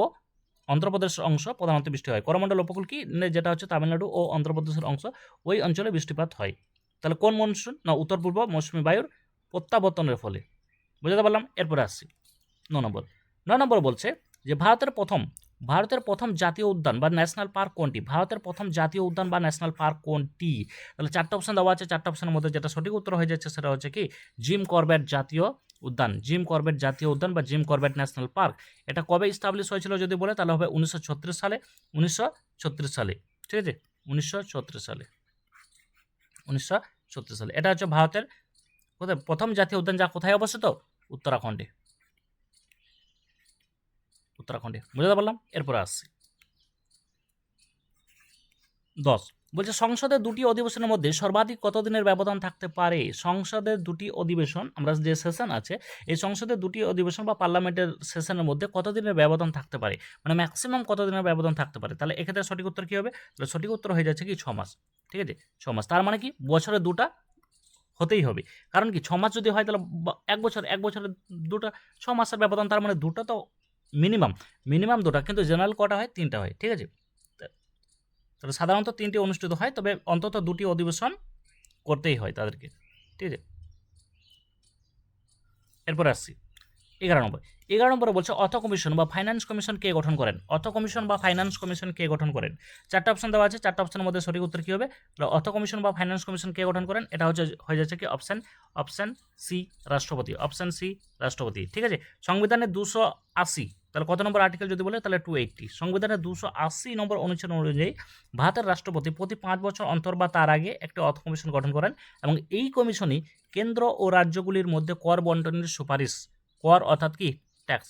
Speaker 1: অন্ধ্রপ্রদেশের অংশ প্রধানত বৃষ্টি হয়। করমণ্ডল উপকূল কি? যেটা হচ্ছে তামিলনাড়ু ও অন্ধ্রপ্রদেশের অংশ, ওই অঞ্চলে বৃষ্টিপাত হয়। তাহলে কোন মনসুন না, উত্তর পূর্ব মৌসুমি বায়ুর প্রত্যাবর্তনের ফলে। বুঝতে পারলাম? এরপরে আসছি। ন নম্বর। ন নম্বর বলছে যে, ভারতের প্রথম ভারতের প্রথম জাতীয় উদ্যান বা ন্যাশনাল পার্ক কোনটি? ভারতের প্রথম জাতীয় উদ্যান বা ন্যাশনাল পার্ক কোনটি? তাহলে চারটা অপশন দেওয়া আছে। চারটা অপশনের মধ্যে যেটা সঠিক উত্তর হয়ে যাচ্ছে সেটা হচ্ছে কি? জিম করবেট জাতীয় উদ্যান। জিম করবেট জাতীয় উদ্যান বা জিম করবেট ন্যাশনাল পার্ক। এটা কবে স্টাবলিশ হয়েছিল যদি বলে, তাহলে হবে উনিশশো ছত্রিশ সালে। উনিশশো ছত্রিশ সালে। ঠিক আছে? উনিশশো ছত্রিশ সালে। উনিশশো ছত্রিশ সালে। এটা হচ্ছে ভারতের কোথায়? প্রথম জাতীয় উদ্যান যা কোথায় অবস্থিত? উত্তরাখণ্ডে। উত্তরাখণ্ডে। বুঝতে পারলাম? এরপরে আসছি। দশ। বলছে সংসদের দুটি অধিবেশনের মধ্যে সর্বাধিক কতদিনের ব্যবধান থাকতে পারে? সংসদের দুটি অধিবেশন, আমরা যে সেশন আছে, এই সংসদের দুটি অধিবেশন বা পার্লামেন্টের সেশনের মধ্যে কতদিনের ব্যবধান থাকতে পারে? মানে ম্যাক্সিমাম কতদিনের ব্যবধান থাকতে পারে? তাহলে এক্ষেত্রে সঠিক উত্তর কী হবে? তাহলে সঠিক উত্তর হয়ে যাচ্ছে কি, ছ মাস। ঠিক আছে? ছ মাস। তার মানে কি? বছরে দুটা হতেই হবে। কারণ কি? ছ মাস যদি হয় তাহলে এক বছর, এক বছরে দুটা, ছ মাসের ব্যবধান, তার মানে দুটো তো মিনিমাম মিনিমাম দুটা, কিন্তু জেনারেল কটা হয়? তিনটা হয়, ঠিক আছে? তাহলে সাধারণত তিনটি অনুষ্ঠিত হয়, তবে অন্তত দুটি অধিবেশন করতেই হয় তাদেরকে, ঠিক আছে? এরপর আসছি, এগারো নম্বর। এগারো নম্বরে বলছে, অর্থ কমিশন বা ফাইন্যান্স কমিশন কে গঠন করেন? অর্থ কমিশন বা ফাইন্যান্স কমিশন কে গঠন করেন? চারটা অপশন দেওয়া আছে, চারটা অপশনের মধ্যে সঠিক উত্তর কী হবে? অর্থ কমিশন বা ফাইন্যান্স কমিশন কে গঠন করেন? এটা হচ্ছে, হয়ে যাচ্ছে কি? অপশন অপশন সি রাষ্ট্রপতি অপশান সি রাষ্ট্রপতি, ঠিক আছে? সংবিধানের দুশো আশি তাহলে কত নম্বর আর্টিকেল যদি বলে, তাহলে টু এইটটি সংবিধানের দুশো আশি নম্বর অনুচ্ছেদ অনুযায়ী ভারতের রাষ্ট্রপতি প্রতি পাঁচ বছর অন্তর বা তার আগে একটি অর্থ কমিশন গঠন করেন এবং এই কমিশনই কেন্দ্র ও রাজ্যগুলির মধ্যে কর বন্টনের সুপারিশ, কর অর্থাৎ কি? ট্যাক্স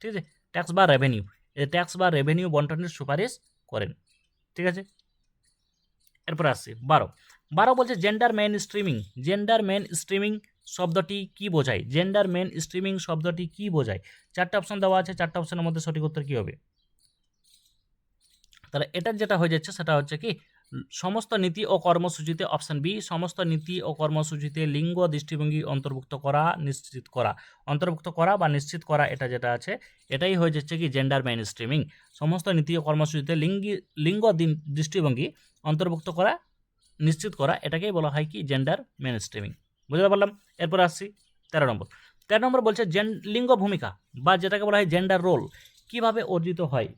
Speaker 1: ঠিক আছে? ট্যাক্স বা রেভিনিউ এই ট্যাক্স বা রেভিনিউ বন্টনের সুপারিশ করেন। ঠিক আছে? এরপর আসছি বারো। বারো বলছে gender mainstreaming gender mainstreaming শব্দটি কি বোঝায়? জেন্ডার মেন স্ট্রিমিং শব্দটি কি বোঝায়? চারটে অপশন দেওয়া আছে, চারটা অপশনের মধ্যে সঠিক উত্তর কী হবে? তাহলে এটার যেটা হয়ে যাচ্ছে সেটা হচ্ছে কি, সমস্ত নীতি ও কর্মসূচিতে অপশন বি সমস্ত নীতি ও কর্মসূচিতে লিঙ্গ দৃষ্টিভঙ্গি অন্তর্ভুক্ত করা, নিশ্চিত করা। অন্তর্ভুক্ত করা বা নিশ্চিত করা এটা যেটা আছে, এটাই হয়ে যাচ্ছে কি জেন্ডার মেইন স্ট্রিমিং সমস্ত নীতি ও কর্মসূচিতে লিঙ্গি, লিঙ্গ দৃষ্টিভঙ্গি অন্তর্ভুক্ত করা, নিশ্চিত করা, এটাকেই বলা হয় কি জেন্ডার মেন স্ট্রিমিং বুঝতে পারলাম? এরপর আসছি তেরো নম্বর। তেরো নম্বর বলছে জেন লিঙ্গ ভূমিকা বা যেটাকে বলা হয় জেন্ডার রোল কীভাবে অর্জিত হয়?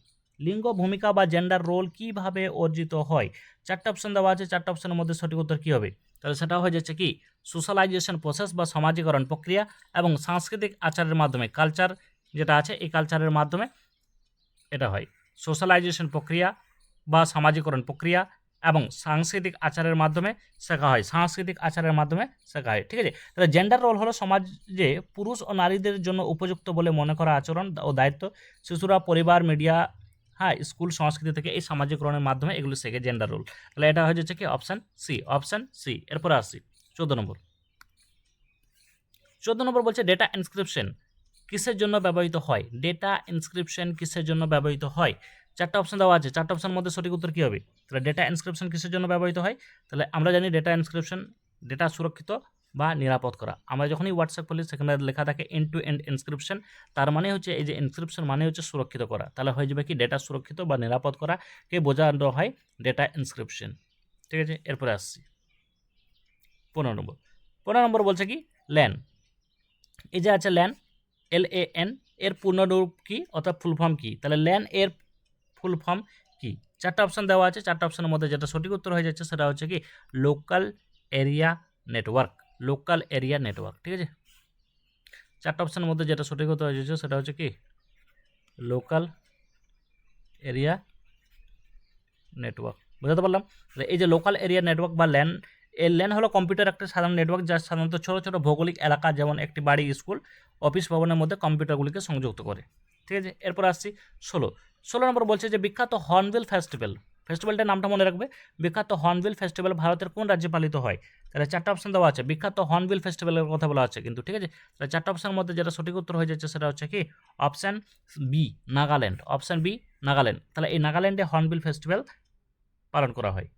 Speaker 1: লিঙ্গ ভূমিকা বা জেন্ডার রোল কীভাবে অর্জিত হয়? চারটা অপশন দেওয়া আছে, চারটা অপশনের মধ্যে সঠিক উত্তর কী হবে? তাহলে সেটা হয়ে যাচ্ছে কি? সোশ্যালাইজেশন প্রসেস বা সমাজীকরণ প্রক্রিয়া এবং সাংস্কৃতিক আচারের মাধ্যমে কালচার যেটা আছে, এই কালচারের মাধ্যমে এটা হয়। সোশ্যালাইজেশন প্রক্রিয়া বা সামাজিকরণ প্রক্রিয়া এবং সাংস্কৃতিক আচারের মাধ্যমে শেখা হয়। সাংস্কৃতিক আচারের মাধ্যমে শেখা হয়, ঠিক আছে? তাহলে জেন্ডার রোল হলো সমাজে পুরুষ ও নারীদের জন্য উপযুক্ত বলে মনে করা আচরণ ও দায়িত্ব। শিশুরা পরিবার মিডিয়া হ্যাঁ স্কুল, সংস্কৃতি থেকে এই সামাজিকরণের মাধ্যমে এগুলো শেখে জেন্ডার রোল তাহলে এটা হয়ে যাচ্ছে কি? অপশান সি অপশান সি এরপরে আসছি চোদ্দ নম্বর। চোদ্দ নম্বর বলছে ডেটা ইনস্ক্রিপশন কিসের জন্য ব্যবহৃত হয়? ডেটা ইনস্ক্রিপশন কিসের জন্য ব্যবহৃত হয়? চারটা অপশান দেওয়া আছে। চারটা অপশনের মধ্যে সঠিক উত্তর কী হবে? তাহলে ডেটা ইনস্ক্রিপশন কিসের জন্য ব্যবহৃত হয়? তাহলে আমরা জানি ডেটা ইনস্ক্রিপশন ডেটা সুরক্ষিত বা নিরাপদ করা। আমরা যখনই হোয়াটসঅ্যাপ খুলি, সেখানে লেখা থাকে এন্ড টু এন্ড ইনস্ক্রিপশন তার মানে হচ্ছে এই যে ইনস্ক্রিপশন মানে হচ্ছে সুরক্ষিত করা। তাহলে হয়ে যাবে কি? ডেটা সুরক্ষিত বা নিরাপদ করা। কে বোঝানো হয়? ডেটা ইনস্ক্রিপশন ঠিক আছে? এরপরে আসছি। পনেরো নম্বর। পনেরো নম্বর বলছে কি? ল্যান এই যে আছে ল্যান এল এ এন এর পূর্ণরূপ কী? অর্থাৎ ফুল ফর্ম কি? তাহলে ল্যান এর ফুল ফর্ম চারটা অপশন দেওয়া আছে। চারটা অপশনের মধ্যে যেটা সঠিক উত্তর হয়ে যাচ্ছে সেটা হচ্ছে কি? Local area network local area network ঠিক আছে? চারটা অপশনের মধ্যে যেটা সঠিক উত্তর হয়ে যাচ্ছে সেটা হচ্ছে কি? লোকাল এরিয়া নেটওয়ার্ক বুঝতে পারলাম? এই যে লোকাল এরিয়া নেটওয়ার্ক বা ল্যান এই ল্যান হলো কম্পিউটার একটা সাধারণ নেটওয়ার্ক যা সাধারণত ছোটো ছোটো ভৌগোলিক এলাকা যেমন একটি বাড়ি স্কুল অফিস ভবনের মধ্যে কম্পিউটারগুলিকে সংযুক্ত করে, ঠিক আছে? এরপর আসছি ষোলো। ষোলো নম্বর বলছে যে, বিখ্যাত হর্নবিল ফেস্টিভ্যাল। ফেস্টিভ্যালটার নামটা মনে রাখবে? বিখ্যাত হর্নবিল ফেস্টিভ্যাল ভারতের কোন রাজ্যে পালিত হয়? তাহলে চারটা অপশন দেওয়া আছে। বিখ্যাত হর্নবিল ফেস্টিভ্যালের কথা বলা আছে কিন্তু, ঠিক আছে? তাহলে চারটা অপশনের মধ্যে যেটা সঠিক উত্তর হয়ে যাচ্ছে সেটা হচ্ছে কি? Option B Nagaland. Option B Nagaland. তাহলে এই নাগাল্যান্ডে হর্নবিল ফেস্টিভ্যাল পালন করা হয়।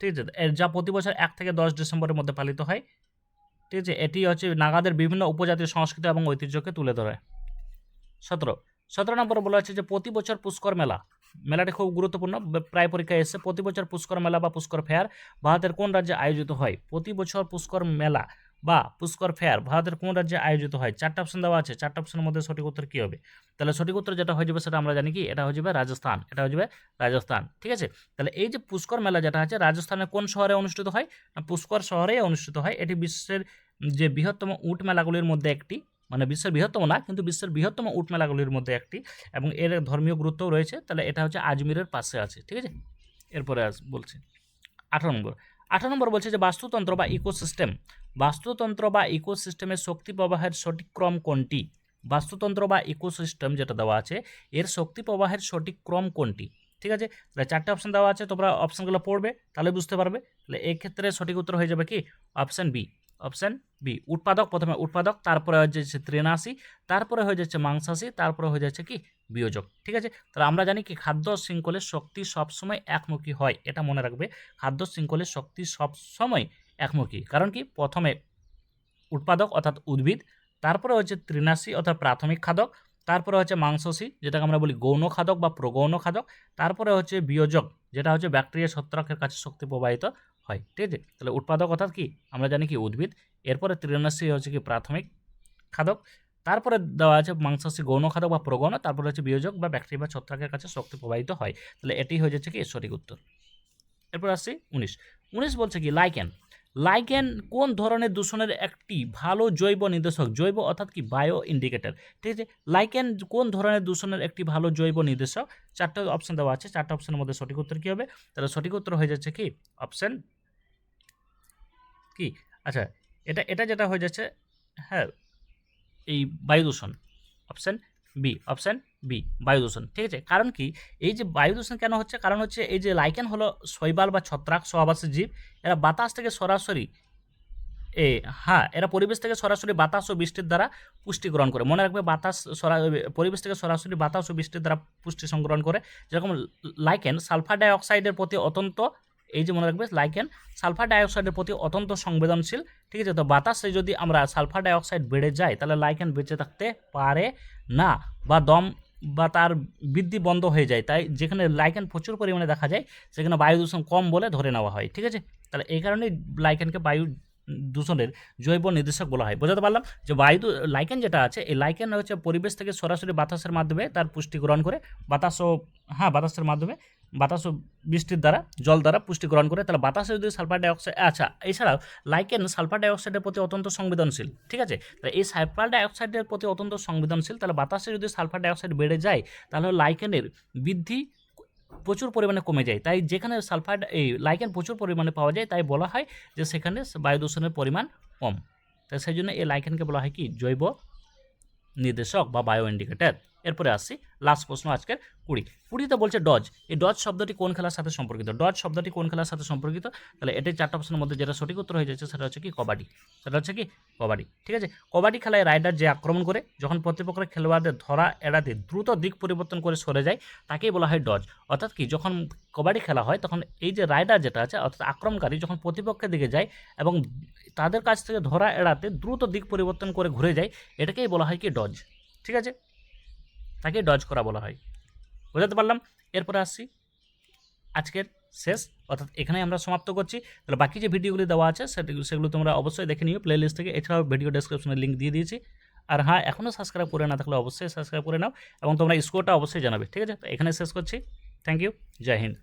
Speaker 1: ঠিক আছে? এর যা প্রতি বছর এক থেকে দশ ডিসেম্বরের মধ্যে পালিত হয়। ঠিক আছে? এটি হচ্ছে নাগাদের বিভিন্ন উপজাতীয় সংস্কৃতি এবং ঐতিহ্যকে তুলে ধরে। সতেরো সতেরো নম্বরে বলা হচ্ছে যে প্রতি বছর পুষ্কর মেলা। মেলাটি খুব গুরুত্বপূর্ণ। প্রায় পরীক্ষায় এসেছে প্রতি বছর পুষ্কর মেলা বা পুষ্কর ফেয়ার ভারতের কোন রাজ্যে আয়োজিত হয়? প্রতি বছর পুষ্কর মেলা বা পুষ্কর ফেয়ার ভারতের কোন রাজ্যে আয়োজিত হয়? চারটা অপশন দেওয়া আছে। চারটা অপশনের মধ্যে সঠিক উত্তর কী হবে? তাহলে সঠিক উত্তর যেটা হয়ে যাবে সেটা আমরা জানি কি? এটা হয়ে যাবে রাজস্থান। এটা হয়ে যাবে রাজস্থান। ঠিক আছে? তাহলে এই যে পুষ্কর মেলা যেটা আছে রাজস্থানের কোন শহরে অনুষ্ঠিত হয়? না, পুষ্কর শহরেই অনুষ্ঠিত হয়। এটি বিশ্বের যে বৃহত্তম উট মেলাগুলির মধ্যে একটি। মানে বিশ্বের বৃহত্তম না, কিন্তু বিশ্বের বৃহত্তম উট মেলাগুলির মধ্যে একটি এবং এর ধর্মীয় গুরুত্বও রয়েছে। তাহলে এটা হচ্ছে আজমিরের পাশে আছে, ঠিক আছে? এরপরে আস বলছি। আঠারো নম্বর। আঠারো নম্বর বলছে যে বাস্তুতন্ত্র বা ইকোসিস্টেম। বাস্তুতন্ত্র বা ইকোসিস্টেমের শক্তি প্রবাহের সঠিক ক্রম কোনটি? বাস্তুতন্ত্র বা ইকোসিস্টেম যেটা দেওয়া আছে, এর শক্তি প্রবাহের সঠিক ক্রম কোনটি? ঠিক আছে? তাহলে চারটে অপশান দেওয়া আছে, তোমরা অপশানগুলো পড়বে, তাহলে বুঝতে পারবে। তাহলে এক্ষেত্রে সঠিক উত্তর হয়ে যাবে কি? অপশান বি অপশন বি উৎপাদক, প্রথমে উৎপাদক, তারপরে হয়ে যাচ্ছে তৃণাশি, তারপরে হয়ে যাচ্ছে মাংসাশী, তারপরে হয়ে যাচ্ছে কি? বিয়োজক, ঠিক আছে? তাহলে আমরা জানি কি, খাদ্য শৃঙ্খলের শক্তি সবসময় একমুখী হয়, এটা মনে রাখবে। খাদ্য শৃঙ্খলের শক্তি সবসময় একমুখী, কারণ কি? প্রথমে উৎপাদক অর্থাৎ উদ্ভিদ, তারপরে হচ্ছে তৃণাশী অর্থাৎ প্রাথমিক খাদক, তারপরে হচ্ছে মাংসশী, যেটাকে আমরা বলি গৌণ খাদক বা প্রগৌণ খাদক, তারপরে হচ্ছে বিয়োজক, যেটা হচ্ছে ব্যাকটেরিয়া ছত্রাকের কাছে শক্তি প্রবাহিত হয়, ঠিক আছে? তাহলে উৎপাদক অর্থাৎ কি? আমরা জানি কি উদ্ভিদ। এরপরে তৃণাশী হচ্ছে কি প্রাথমিক খাদক। তারপরে দেওয়া আছে মাংসাশী গৌণ খাদক বা প্রগণ। তারপরে হচ্ছে বিয়োজক বা ব্যাকটেরিয়া বা ছত্রাকের কাছে শক্তি প্রবাহিত হয়। তাহলে এটি হয়ে যাচ্ছে কি? সঠিক উত্তর। এরপর আসছি উনিশ। উনিশ বলছে কি লাইকেন লাইকেন কোন ধরনের দূষণের একটি ভালো জৈব নির্দেশক? জৈব অর্থাৎ কি? Bio indicator. ঠিক আছে? লাইকেন কোন ধরনের দূষণের একটি ভালো জৈব নির্দেশক? চারটে অপশন দেওয়া আছে। চারটে অপশনের মধ্যে সঠিক উত্তর কী হবে? তাহলে সঠিক উত্তর হয়ে যাচ্ছে কি? অপশন কি? আচ্ছা এটা এটা যেটা হয়ে যাচ্ছে হ্যাঁ এই বায়ু দূষণ অপশন বি অপশন বি বায়ু দূষণ ঠিক আছে? কারণ কি? এই যে বায়ু দূষণ কেন হচ্ছে? কারণ হচ্ছে এই যে লাইকেন হলো শৈবাল বা ছত্রাক সহবাসী জীব, এরা বাতাস থেকে সরাসরি এ হ্যাঁ এরা পরিবেশ থেকে সরাসরি বাতাস ও বৃষ্টির দ্বারা পুষ্টি গ্রহণ করে। মনে রাখবে বাতাস পরিবেশ থেকে সরাসরি বাতাস ও বৃষ্টির দ্বারা পুষ্টি সংগ্রহণ করে। যেরকম লাইকেন সালফার ডাইঅক্সাইডের প্রতি অত্যন্ত এই যে মনে রাখবে লাইকেন সালফার ডাইঅক্সাইডের প্রতি অত্যন্ত সংবেদনশীল, ঠিক আছে? তো বাতাসে যদি আমরা সালফার ডাইঅক্সাইড বেড়ে যায়, তাহলে লাইকেন বেঁচে থাকতে পারে না বা দম বা তার বৃদ্ধি বন্ধ হয়ে যায়। তাই যেখানে লাইকেন প্রচুর পরিমাণে দেখা যায়, সেখানে বায়ু দূষণ কম বলে ধরে নেওয়া হয়, ঠিক আছে? তাহলে এই কারণেই লাইকেনকে বায়ু দূষণের জৈব নির্দেশক বলা হয়। বোঝাতে পারলাম যে বায়ু লাইকেন যেটা আছে, এই লাইকেন হচ্ছে পরিবেশ থেকে সরাসরি বাতাসের মাধ্যমে তার পুষ্টি গ্রহণ করে। বাতাস ও হ্যাঁ বাতাসের মাধ্যমে বাতাস ও বৃষ্টির দ্বারা, জল দ্বারা পুষ্টি গ্রহণ করে, তাহলে বাতাসে যদি সালফার ডাইঅক্সাইড আচ্ছা এছাড়াও লাইকেন সালফার ডাইঅক্সাইডের প্রতি অত্যন্ত সংবেদনশীল, ঠিক আছে? তাহলে এই সালফার ডাইঅক্সাইডের প্রতি অত্যন্ত সংবেদনশীল, তাহলে বাতাসে যদি সালফার ডাইঅক্সাইড বেড়ে যায়, তাহলে লাইকেনের বৃদ্ধি প্রচুর পরিমাণে কমে যায়। তাই যেখানে সালফার এই লাইকেন প্রচুর পরিমাণে পাওয়া যায়, তাই বলা হয় যে সেখানে বায়ু দূষণের পরিমাণ কম। তাই সেই জন্য এই লাইকেনকে বলা হয় কি? জৈব নির্দেশক বা বায়ো ইন্ডিকেটর এরপরে আসছি লাস্ট প্রশ্ন আজকের কুড়ি। কুড়িতে বলছে ডজ এই ডজ শব্দটি কোন খেলার সাথে সম্পর্কিত? ডজ শব্দটি কোন খেলার সাথে সম্পর্কিত? তাহলে এটি চারটা অপশনের মধ্যে যেটা সঠিক উত্তর হয়ে যাচ্ছে সেটা হচ্ছে কি কবাডি। সেটা হচ্ছে কি কবাডি। ঠিক আছে? কবাডি খেলায় রাইডার যে আক্রমণ করে, যখন প্রতিপক্ষের খেলোয়াড়দের ধরা এড়াতে দ্রুত দিক পরিবর্তন করে সরে যায়, তাকেই বলা হয় ডজ অর্থাৎ কি যখন কবাডি খেলা হয়, তখন এই যে রাইডার যেটা আছে, অর্থাৎ আক্রমণকারী যখন প্রতিপক্ষের দিকে যায় এবং তাদের কাছ থেকে ধরা এড়াতে দ্রুত দিক পরিবর্তন করে ঘুরে যায়, এটাকেই বলা হয় কি ডজ ঠিক আছে? তাকে ডজ করা বলা হয়। বোঝাতে পারলাম? এরপরে আসছি। আজকের শেষ, অর্থাৎ এখানে আমরা সমাপ্ত করছি। তাহলে বাকি যে ভিডিওগুলি দেওয়া আছে, সেটি সেগুলো তোমরা অবশ্যই দেখে নিও প্লেলিস্ট থেকে। এছাড়াও ভিডিও ডেসক্রিপশনে লিঙ্ক দিয়ে দিয়েছি। আর হ্যাঁ এখনও সাবস্ক্রাইব করে না থাকলে অবশ্যই সাবস্ক্রাইব করে নাও এবং তোমরা স্কোরটা অবশ্যই জানাবে, ঠিক আছে? তো এখানে শেষ করছি। থ্যাংক ইউ জয় হিন্দ।